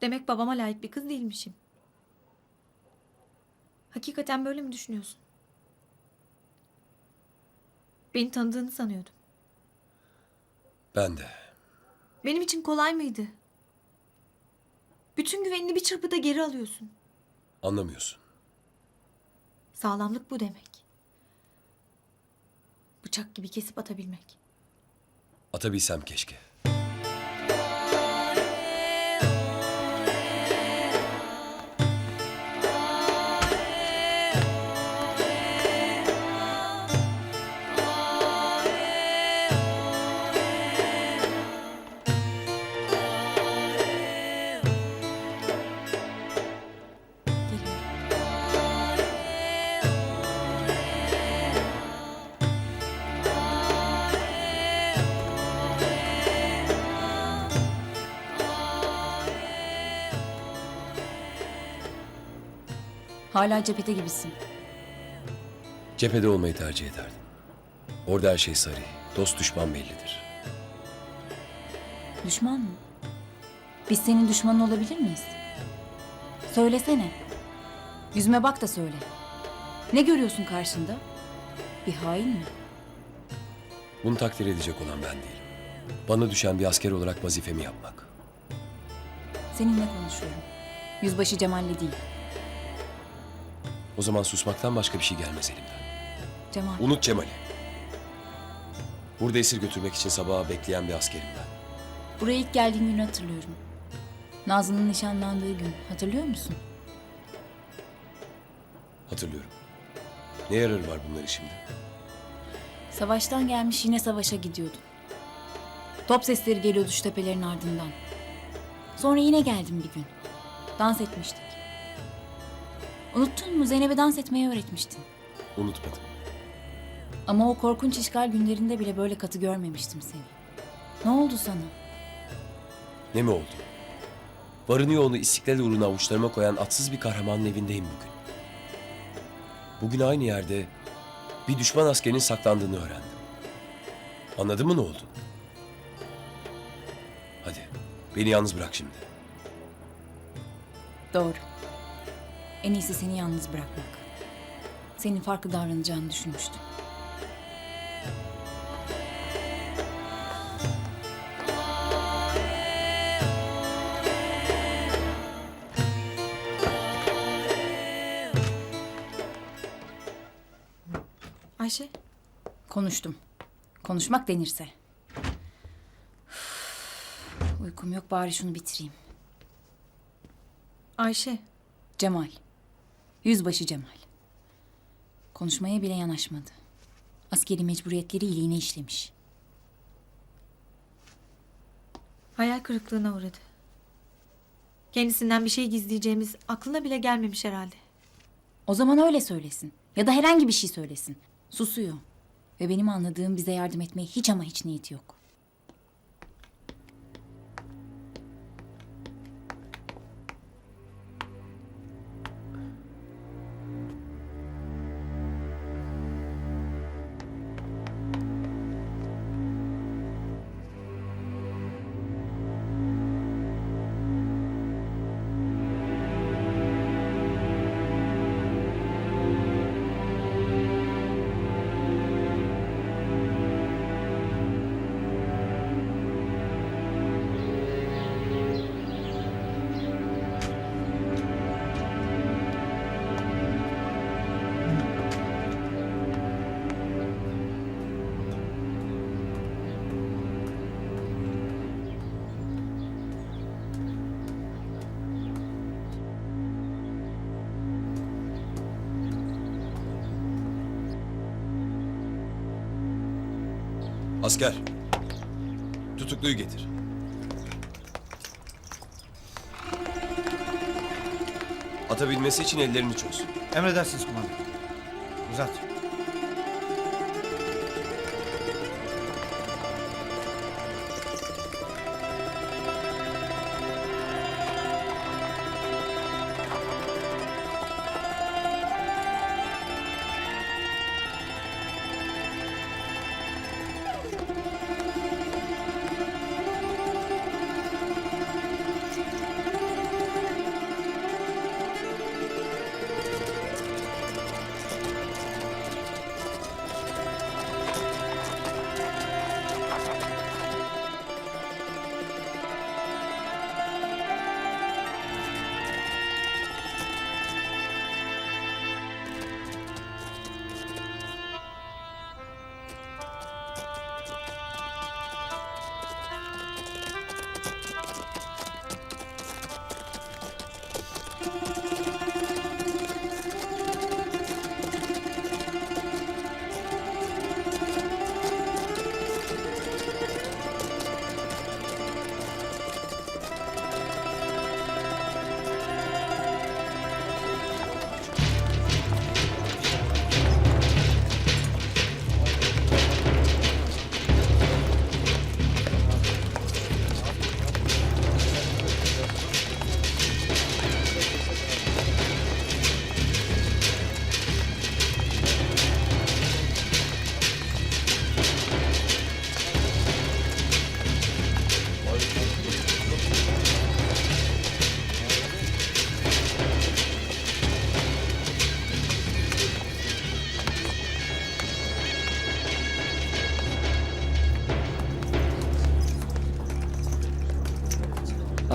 Demek babama layık bir kız değilmişim. Hakikaten böyle mi düşünüyorsun? Beni tanıdığını sanıyordum. Ben de. Benim için kolay mıydı? Bütün güvenini bir çırpıda geri alıyorsun. Anlamıyorsun. Sağlamlık bu demek. Bıçak gibi kesip atabilmek. Atabilsem keşke. Hala cephete gibisin. Cephede olmayı tercih ederdim. Orada her şey sarı. Dost düşman bellidir. Düşman mı? Biz senin düşmanın olabilir miyiz? Söylesene. Yüzüme bak da söyle. Ne görüyorsun karşında? Bir hain mi? Bunu takdir edecek olan ben değilim. Bana düşen bir asker olarak vazifemi yapmak. Seninle konuşuyorum. Yüzbaşı Cemal'le değil. O zaman susmaktan başka bir şey gelmez elimden. Cemal. Unut Cemal'i. Burada esir götürmek için sabaha bekleyen bir askerim ben. Buraya ilk geldiğin günü hatırlıyorum. Nazlı'nın nişanlandığı gün. Hatırlıyor musun? Hatırlıyorum. Ne yararı var bunları şimdi? Savaştan gelmiş yine savaşa gidiyordun. Top sesleri geliyordu şu tepelerin ardından. Sonra yine geldim bir gün. Dans etmiştik. Unuttun mu Zeynep'e dans etmeyi öğretmiştin. Unutmadım. Ama o korkunç işgal günlerinde bile böyle katı görmemiştim seni. Ne oldu sana? Ne mi oldu? Varını yoğunu istiklal uğruna avuçlarıma koyan atsız bir kahramanın evindeyim bugün. Bugün aynı yerde bir düşman askerinin saklandığını öğrendim. Anladın mı ne oldu? Hadi beni yalnız bırak şimdi. Doğru. En iyisi seni yalnız bırakmak. Senin farklı davranacağını düşünmüştüm. Ayşe, Konuştum. Konuşmak denirse. Üf, Uykum yok bari şunu bitireyim. Ayşe. Cemal. Yüzbaşı Cemal. Konuşmaya bile yanaşmadı. Askeri mecburiyetleri iyiliğine işlemiş. Hayal kırıklığına uğradı. Kendisinden bir şey gizleyeceğimiz aklına bile gelmemiş herhalde. O zaman öyle söylesin. Ya da herhangi bir şey söylesin. Susuyor. Ve benim anladığım bize yardım etmeye hiç ama hiç niyeti yok. Asker. Tutukluyu getir. Atabilmesi için ellerini çöz. Emredersiniz kumandan. Uzat.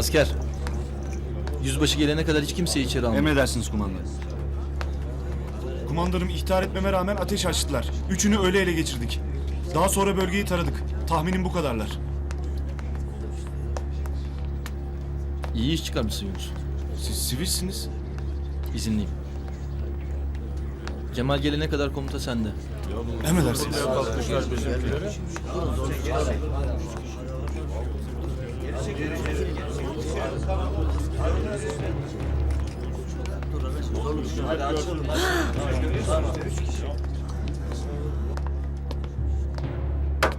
Asker. Yüzbaşı gelene kadar hiç kimseyi içeri alma. Emredersiniz kumandan. Kumandanım ihtar etmeme rağmen ateş açtılar. Üçünü öyle ele geçirdik. Daha sonra bölgeyi taradık. Tahminim bu kadarlar. İyi iş çıkarmışsın Yunus. Siz sivilsiniz. İzinliyim. Cemal gelene kadar komuta sende. Emredersiniz.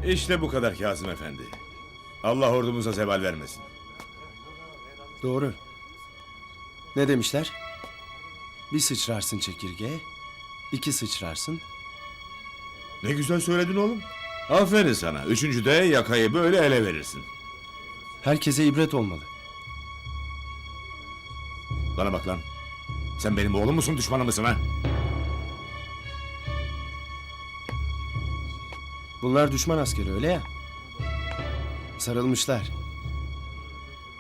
İşte bu kadar Kazım Efendi. Allah ordumuza zeval vermesin. Doğru. Ne demişler? Bir sıçrarsın çekirgeye, iki sıçrarsın. Ne güzel söyledin oğlum. Aferin sana. Üçüncüde yakayı böyle ele verirsin. Herkese ibret olmalı. Bana bak lan. Sen benim oğlum musun düşmanım mısın ha? Bunlar düşman askeri öyle ya. Sarılmışlar.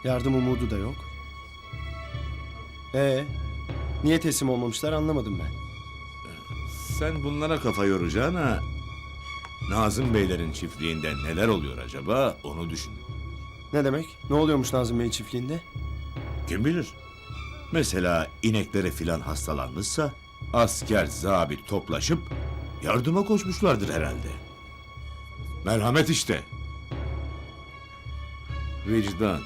Yardım umudu da yok. Ee, niye teslim olmamışlar anlamadım ben. Sen bunlara kafa yoracağına... Nazım Beylerin çiftliğinde neler oluyor acaba onu düşün. Ne demek? Ne oluyormuş Nazım Bey çiftliğinde? Kim bilir? Mesela inekleri filan hastalanmışsa asker zabit toplaşıp yardıma koşmuşlardır herhalde. Merhamet işte. Vicdan.